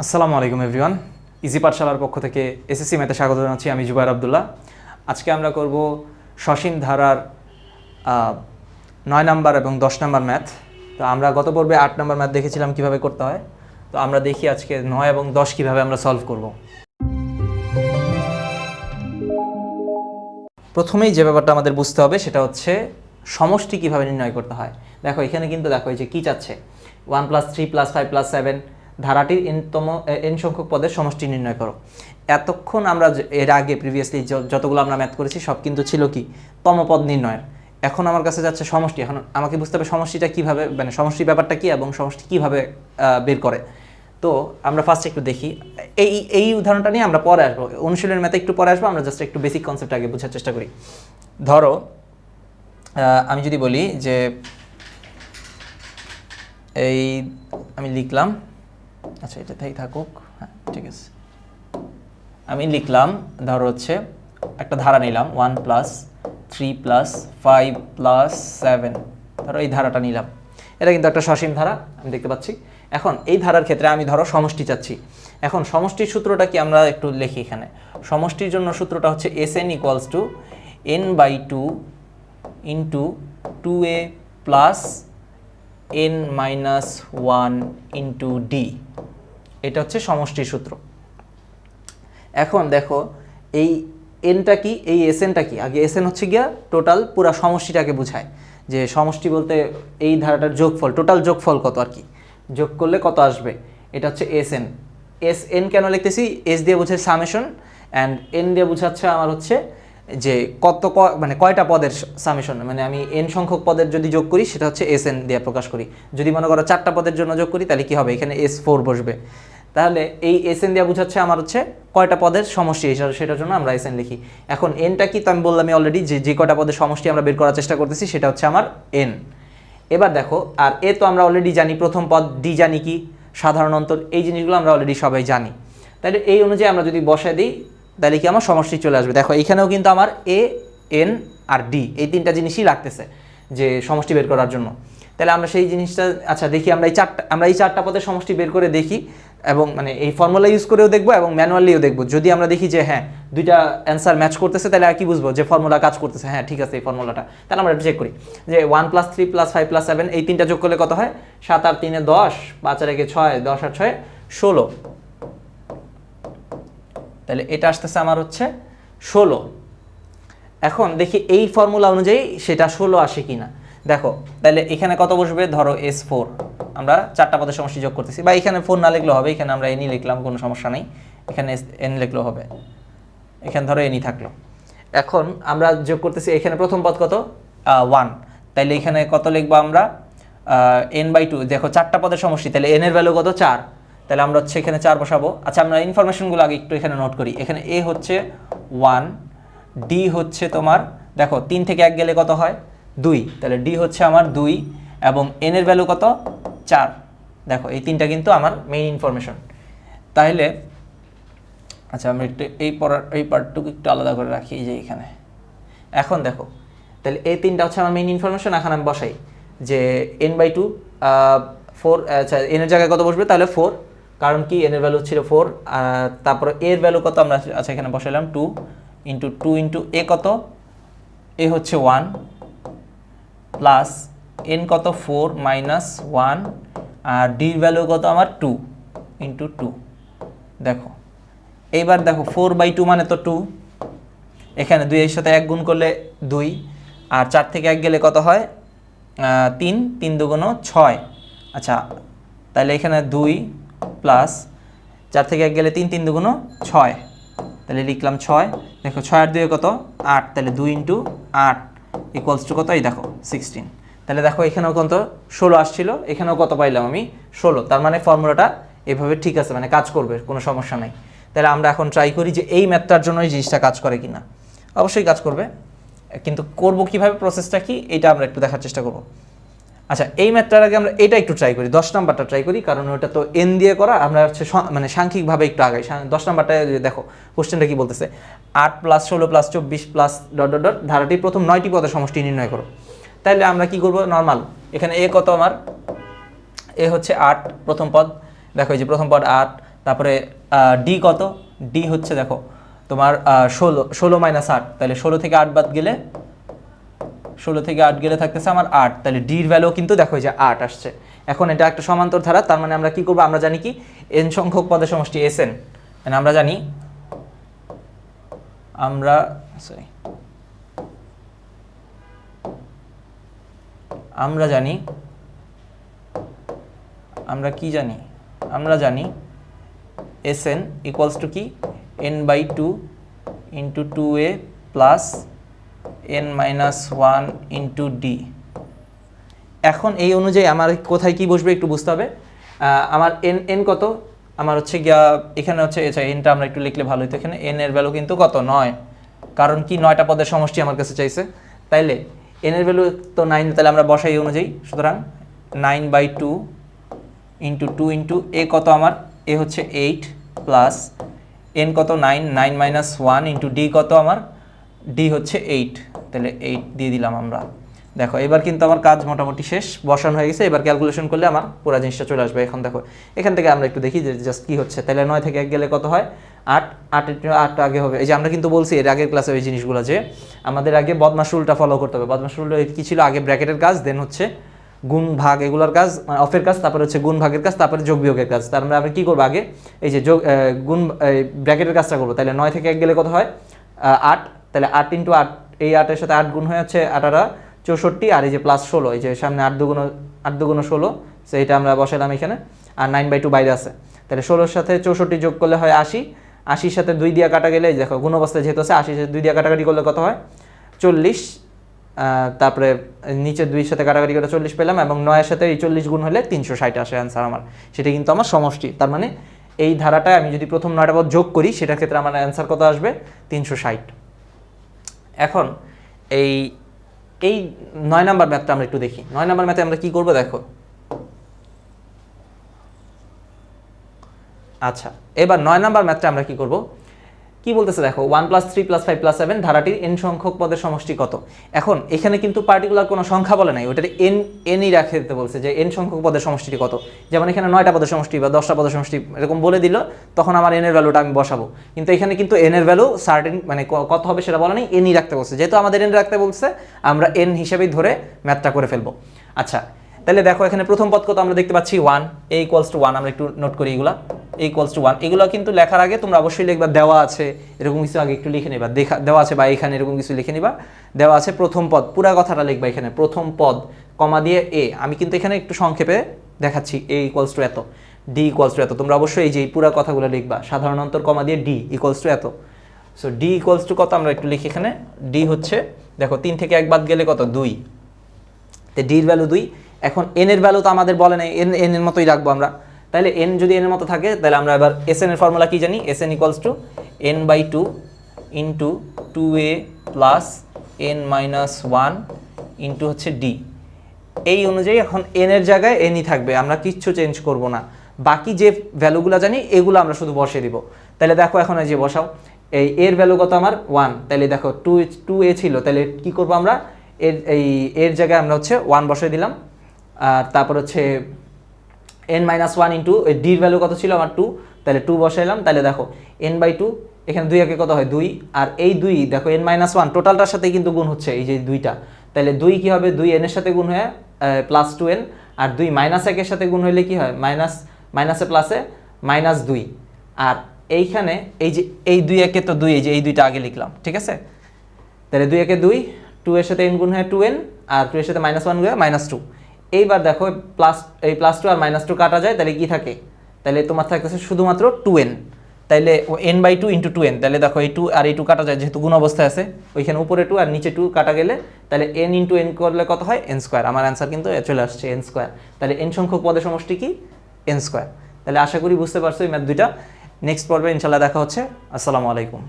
আসসালামু আলাইকুম everyone easy পাঠশালার পক্ষ থেকে এসএসসি ম্যাথে স্বাগত জানাচ্ছি আমি জুবাইর আবদুল্লাহ। আজকে আমরা করব সসীম ধারার নয় নাম্বার এবং দশ নাম্বার ম্যাথ তো আমরা গত পর্বে আট নাম্বার ম্যাথ দেখেছিলাম কীভাবে করতে হয়। তো আমরা দেখি আজকে নয় এবং দশ কীভাবে আমরা সলভ করব। প্রথমেই যে ব্যাপারটা আমাদের বুঝতে হবে সেটা হচ্ছে সমষ্টি কীভাবে নির্ণয় করতে হয়। দেখো, এখানে কিন্তু দেখো এই যে কী চাচ্ছে। One plus three plus five plus seven ধারাটির এনতম এন সংখ্যক পদের সমষ্টি নির্ণয় করো। এতক্ষণ আমরা এর আগে প্রিভিয়াসলি যতগুলো আমরা ম্যাথ করেছি, সব কিন্তু ছিল কি? তমপদ নির্ণয়ের। এখন আমার কাছে যাচ্ছে সমষ্টি। এখন আমাকে বুঝতে হবে সমষ্টিটা কীভাবে মানে সমষ্টি ব্যাপারটা কী এবং সমষ্টি কীভাবে বের করে। তো আমরা ফার্স্ট একটু দেখি। এই এই উদাহরণটা নিয়ে আমরা পরে আসব। অনুশীলনের ম্যাথে একটু পরে আসব। আমরা জাস্ট একটু বেসিক কনসেপ্ট আগে বোঝার চেষ্টা করি। ধরো আমি যদি বলি যে, এই, আমি লিখলাম আচ্ছা এটা তাই থাকুক। হ্যাঁ ঠিক আছে। আমি লিখলাম, ধরো হচ্ছে, একটা ধারা নিলাম one plus three plus five plus seven ধরো এই ধারাটা নিলাম। এটা কিন্তু একটা সসীম ধারা, আমি দেখতে পাচ্ছি। এখন এই ধারার ক্ষেত্রে আমি ধরো সমষ্টি চাচ্ছি। এখন সমষ্টির সূত্রটা কি আমরা একটু লিখি এখানে? সমষ্টির জন্য সূত্রটা হচ্ছে S N equals to N by two into two A plus N minus one into D এটা হচ্ছে সমষ্টির সূত্র। এখন দেখো, এই এনটা কি, এই এস এনটা কি? আগে এস এন হচ্ছে গিয়া টোটাল পুরা সমষ্টিটাকে বোঝায়। যে সমষ্টি বলতে এই ধারাটার যোগফল টোটাল যোগফল কত আর কি? যোগ করলে কত আসবে? এটা হচ্ছে এস এন এস এন কেন লিখতেছি? এস দিয়ে বোঝায় সামেশন অ্যান্ড এন দিয়ে বোঝাচ্ছে আমার হচ্ছে যে কত ক- মানে কয়টা পদের সামেশন মানে আমি এন সংখ্যক পদের যদি যোগ করি, সেটা হচ্ছে এস এন দিয়ে প্রকাশ করি। যদি মনে করো চারটা পদের জন্য যোগ করি, তাহলে কি হবে? এখানে এস ফোর বসবে। তাহলে এই এস এন দেওয়া বোঝাচ্ছে আমার হচ্ছে কয়টা পদের সমষ্টি হিসাবে সেটার জন্য আমরা এস এন লিখি। এখন এনটা কি তো আমি বললাম অলরেডি যে যে কয়টা পদের সমষ্টি আমরা বের করার চেষ্টা করতেছি, সেটা হচ্ছে আমার এন এবার দেখো, আর এ তো আমরা অলরেডি জানি, প্রথম পদ ডি জানি কি? সাধারণ অন্তর, এই জিনিসগুলো আমরা অলরেডি সবাই জানি। তাহলে এই অনুযায়ী আমরা যদি বসায় দিই তাহলে কি আমার সমষ্টি চলে আসবে? দেখো এইখানেও কিন্তু আমার এ এন আর ডি এই তিনটা জিনিসই লাগতেছে যে সমষ্টি বের করার জন্য। তাহলে আমরা সেই জিনিসটা আচ্ছা দেখি, আমরা এই চারটা, আমরা এই চারটা পদের সমষ্টি বের করে দেখি এবং মানে এই ফর্মুলা ইউজ করেও দেখব এবং ম্যানুয়ালিও দেখব। যদি আমরা দেখি যে হ্যাঁ দুইটা অ্যান্সার ম্যাচ করতেছে, তাহলে আর কি বুঝব যে ফর্মুলা কাজ করতেছে? হ্যাঁ ঠিক আছে, এই ফর্মুলাটা তাহলে আমরা চেক করি যে one plus three plus five plus seven এই তিনটা যোগ করলে কত হয়? সাত আর তিনে দশ, পাঁচ আর একে ছয়, দশ আর ছয়, ষোলো। তাহলে এটা আসতেছে আমার হচ্ছে ষোলো। এখন দেখি এই ফর্মুলা অনুযায়ী সেটা ষোলো আসে কিনা। দেখো, তাহলে এখানে কত বসবে? ধরো এস ফোর আমরা চারটা পদের সমষ্টি যোগ করতেছি। বা এখানে ফোর না লিখলেও হবে, এখানে আমরা এনই লিখলাম, কোনো সমস্যা নেই। এখানে এন লিখলেও হবে। এখানে ধরো এনই থাকল। এখন আমরা যোগ করতেছি, এখানে প্রথম পদ কত? ওয়ান তাইলে এখানে কত লিখব আমরা? এন বাই টু দেখো, চারটা পদের সমষ্টি, তাহলে এন এর ভ্যালু কত? চার। তাহলে আমরা হচ্ছে এখানে চার বসাবো। আচ্ছা আমরা ইনফরমেশনগুলো আগে একটু এখানে নোট করি। এখানে এ হচ্ছে ওয়ান ডি হচ্ছে তোমার, দেখো, তিন থেকে এক গেলে কত হয়? দুই। তাহলে ডি হচ্ছে আমার দুই এবং এন এর ভ্যালু কত? চার। দেখো, এই তিনটা কিন্তু আমার মেইন ইনফরমেশন তাহলে আচ্ছা আমি একটু এই পড়ার, এই পার্টটুকু একটু আলাদা করে রাখি যে এখানে। এখন দেখো, তাহলে এই তিনটা হচ্ছে আমার মেইন ইনফরমেশন এখন আমি বসাই। যে এন বাই টু ফোর আচ্ছা এনের জায়গায় কত বসবে? তাহলে ফোর কারণ কি? এনের ভ্যালু ছিল ফোর তারপর এর ভ্যালু কত? আমরা আচ্ছা এখানে বসাইলাম two into two into a কত? এ হচ্ছে ওয়ান প্লাস এন কত? ফোর মাইনাস ওয়ান আর ডির ভ্যালু কত? আমার টু ইন্টু টু দেখো, এইবার দেখো ফোর বাই টু মানে তো টু এখানে দুইয়ের সাথে এক গুণ করলে দুই, আর চার থেকে এক গেলে কত হয়? তিন তিন দুগুণ ছয়। আচ্ছা তাহলে এখানে দুই প্লাস চার থেকে এক গেলে তিন তিন দুগুণ ছয়। তাহলে লিখলাম ছয়। দেখো ছয় আর দুয়ে কত? আট। তাহলে দুই ইন্টু আট ইকুয়ালস টু কত? এই দেখো সিক্সটিন তাহলে দেখো এখানেও কত ষোলো আসছিল। এখানেও কত পাইলাম আমি? ষোলো। তার মানে ফর্মুলাটা এভাবে ঠিক আছে মানে কাজ করবে, কোনো সমস্যা নাই। তাহলে আমরা এখন ট্রাই করি যে এই ম্যাথটার জন্য এই জিনিসটা কাজ করে কিনা। অবশ্যই কাজ করবে। কিন্তু করব কীভাবে প্রসেসটা কি? এটা আমরা একটু দেখার চেষ্টা করব। আচ্ছা এই ম্যাথটার আগে আমরা এটা একটু ট্রাই করি, দশ নাম্বারটা ট্রাই করি, কারণ ওটা তো এন দিয়ে করা, আমরা হচ্ছে মানে সাংখ্যিকভাবে একটু আগাই। দশ নাম্বারটা দেখো কোশ্চেনটা কি বলতেছে? আট প্লাস ষোলো প্লাস চব্বিশ প্লাস ডট ডট ডট ধারাটির প্রথম নয়টি পদের সমষ্টি নির্ণয় করো। তাহলে আমরা কি করব? নর্মাল এখানে এ কত আমার? এ হচ্ছে আট, প্রথম পদ। দেখো এই যে প্রথম পদ আট, তারপরে ডি কত? ডি হচ্ছে দেখো তোমার ষোলো ষোলো মাইনাস আট। তাহলে ষোলো থেকে আট বাদ গেলে ষোলো থেকে আট গেলে থাকতেছে আমার আট। তাহলে ডির ভ্যালু কিন্তু দেখো যে আট আসছে। এখন এটা একটা সমান্তর ধারা, তার মানে আমরা কি করব? আমরা জানি কি? এন সংখ্যক পদের সমষ্টি এস এন আমরা জানি, আমরা সরি আমরা জানি, আমরা কি জানি? আমরা জানি এস এন ইকুয়ালস টু কি? N by two into two a plus n minus one into d. এখন এই অনুযায়ী আমার কোথায় কি বসবে একটু বুঝতে হবে। আমার এন এন কত? আমার হচ্ছে গিয়া, এখানে হচ্ছে আচ্ছা এনটা আমরা একটু লিখলে ভালো হতো এখানে এন এর ভ্যালু কিন্তু কত? নয়। কারণ কি? নয়টা পদের সমষ্টি আমার কাছে চাইছে। তাইলে এন এর ভ্যালু তো নাইন তাহলে আমরা বসাই অনুযায়ী। সুতরাং nine by two into two into a কত আমার? এ হচ্ছে এইট প্লাস এন কত? Nine nine minus one into d কত আমার? ডি হচ্ছে এইট তাহলে এইট দিয়ে দিলাম আমরা। দেখো, এবার কিন্তু আমার কাজ মোটামুটি শেষ, বসানো হয়ে গেছে। এবার ক্যালকুলেশন করলে আমার পুরো জিনিসটা চলে আসবে। এখন দেখো, এখান থেকে আমরা একটু দেখি যে জাস্ট কী হচ্ছে। তাহলে নয় থেকে এক গেলে কত হয়? আট আট আট আগে হবে। এই যে আমরা কিন্তু বলছি এর আগের ক্লাসে ওই জিনিসগুলো যে আমাদের আগে বদমাস রুলটা ফলো করতে হবে। বদমাস রুল কী ছিল? আগে ব্র্যাকেটের কাজ দেন হচ্ছে গুণ ভাগ এগুলোর কাজ মানে অফের কাজ, তারপরে হচ্ছে গুণ ভাগের কাজ, তারপরে যোগ বিয়োগের কাজ। তার মানে আমরা কী করব আগে? এই যে যোগ গুণ ব্র্যাকেটের কাজটা করব। তাহলে নয় থেকে এক গেলে কত হয়? আট। তাহলে আট ইন্টু আট এই আটের সাথে আট গুণ হয়ে হচ্ছে আঠারা, চৌষট্টি, আর এই যে প্লাস ষোলো, এই যে সামনে আট দুগুণ আট দুগুণ ষোলো সো এটা আমরা বসালাম এখানে, আর নাইন বাই টু বাইরে আছে। তাহলে ষোলোর সাথে চৌষট্টি যোগ করলে হয় আশি, আশির সাথে দুই দিয়া কাটা গেলে দেখো গুণ অবস্থায় যেহেতু আছে, আশির সাথে দুই দিয়া কাটাকাটি করলে কত হয়? চল্লিশ তারপরে নিচের দুইয়ের সাথে কাটাকাটি করে চল্লিশ পেলাম, এবং নয়ের সাথে এই চল্লিশ গুণ হলে তিনশো ষাট আসে অ্যান্সার আমার। সেটা কিন্তু আমার সমষ্টি, তার মানে এই ধারাটায় আমি যদি প্রথম নয়টা পদ যোগ করি, সেটার ক্ষেত্রে আমার অ্যান্সার কত আসবে? তিনশো ষাট। এখন এই এই নয় নাম্বার ম্যাথটা আমরা একটু দেখি। নয় নাম্বার ম্যাথে আমরা কি করব দেখো? আচ্ছা এবার নয় নাম্বার ম্যাথটা আমরা কি করব? কি বলতেছে দেখো one plus three plus five plus seven ধারাটির N সংখ্যক পদের সমষ্টি কত? এখন, এখানে কিন্তু পার্টিকুলার কোনো সংখ্যা বলে নাই, ওটার এন এনই রাখে দিতে বলছে যে এন সংখ্যক পদের সমষ্টিটি কত। যেমন এখানে নয়টা পদের সমষ্টি বা দশটা পদের সমষ্টি এরকম বলে দিল, তখন আমার এনের ভ্যালুটা আমি বসাবো। কিন্তু এখানে কিন্তু এনের ভ্যালু সার্টেন মানে কত হবে সেটা বলা নেই এনই রাখতে বলছে। যেহেতু আমাদের এন রাখতে বলছে, আমরা এন হিসেবেই ধরে ম্যাথটা করে ফেলব। আচ্ছা তাহলে দেখো এখানে প্রথম পদ কত আমরা দেখতে পাচ্ছি? One a equals to one আমরা একটু নোট করি এগুলা। এ ইকুয়ালস টু ওয়ান এগুলো কিন্তু লেখার আগে তোমরা অবশ্যই লিখবা, দেওয়া আছে, এরকম কিছু আগে একটু লিখে নিবা। দেখা, দেওয়া আছে বা এখানে এরকম কিছু লিখে নিবা। দেওয়া আছে প্রথম পদ। পুরা কথাটা লিখবা এখানে, প্রথম পদ, কমা দিয়ে এ আমি কিন্তু এখানে একটু সংক্ষেপে দেখাচ্ছি এ ইকুয়ালস টু এত ডি ইকুয়ালস টু এত। তোমরা অবশ্যই এই যে পুরা কথাগুলো লিখবা সাধারণ অন্তর কমা দিয়ে ডি ইকুয়ালস টু এত। সো ডি ইকুয়ালস টু কত আমরা একটু লিখি এখানে? ডি হচ্ছে, দেখো, তিন থেকে এক বাদ গেলে কত? দুই। তো ডির ভ্যালু দুই এখন এন এর ভ্যালু তো আমাদের বলে নেই এন এন এর মতোই রাখব আমরা। তাহলে এন যদি এন এর মতো থাকে তাহলে আমরা এবার এস এন এর ফর্মুলা কি জানি? S n equals to n by two into two a plus n minus one into হচ্ছে ডি এই অনুযায়ী এখন এন এর জায়গায় এনই থাকবে, আমরা কিচ্ছু চেঞ্জ করব না। বাকি যে ভ্যালুগুলো জানি, এগুলো আমরা শুধু বসিয়ে দিব। তাহলে দেখো এখন এই যে বসাও, এই এর ভ্যালু কত আমার? ওয়ান তাহলে দেখো টু টু এ ছিল তাহলে কি করব আমরা? এর, এই, এর জায়গায় আমরা হচ্ছে ওয়ান বসিয়ে দিলাম। আর তারপর হচ্ছে এন মাইনাস ওয়ান ইন্টু ডির ভ্যালু কত ছিল আমার টু তাহলে টু বসাইলাম, তাহলে দেখো এন বাই টু এখানে দুই একে কত হয়? দুই। আর এই দুই, দেখো এন মাইনাস ওয়ান টোটালটার সাথে কিন্তু গুণ হচ্ছে এই যে দুইটা। তাহলে দুই কী হবে? দুই এনের সাথে গুণ হয়ে প্লাস টু এন আর দুই মাইনাস একের সাথে গুণ হইলে কি হয়? মাইনাস মাইনাসে প্লাসে মাইনাস দুই। আর এইখানে এই যে, এই দুই একে তো দুই, এই যে এই দুইটা আগে লিখলাম, ঠিক আছে? তাহলে দুই একে দুই টু এর সাথে এন গুণ হয় টু এন আর টু এর সাথে মাইনাস ওয়ান গুণ হয় মাইনাস টু এইবার দেখো প্লাস এই প্লাস টু আর মাইনাস টু কাটা যায়, তাহলে কি থাকে? তাহলে তোমার থাকতেছে শুধুমাত্র টু এন তাইলে n by two into two n তাহলে দেখো এই টু আর এই টু কাটা যায়, যেহেতু গুণ অবস্থায় আছে, ওইখানে উপরে টু আর নিচে টু কাটা গেলে, তাহলে এন ইন্টু এন করলে কত হয়? এন স্কোয়ার আমার অ্যান্সার কিন্তু চলে আসছে এন স্কোয়ার তাহলে এন সংখ্যক পদের সমষ্টি কি? এন স্কোয়ার তাহলে আশা করি বুঝতে পারছ এই ম্যাথ দুইটা। নেক্সট পর্বে ইনশাল্লাহ দেখা হচ্ছে। আসসালামু আলাইকুম।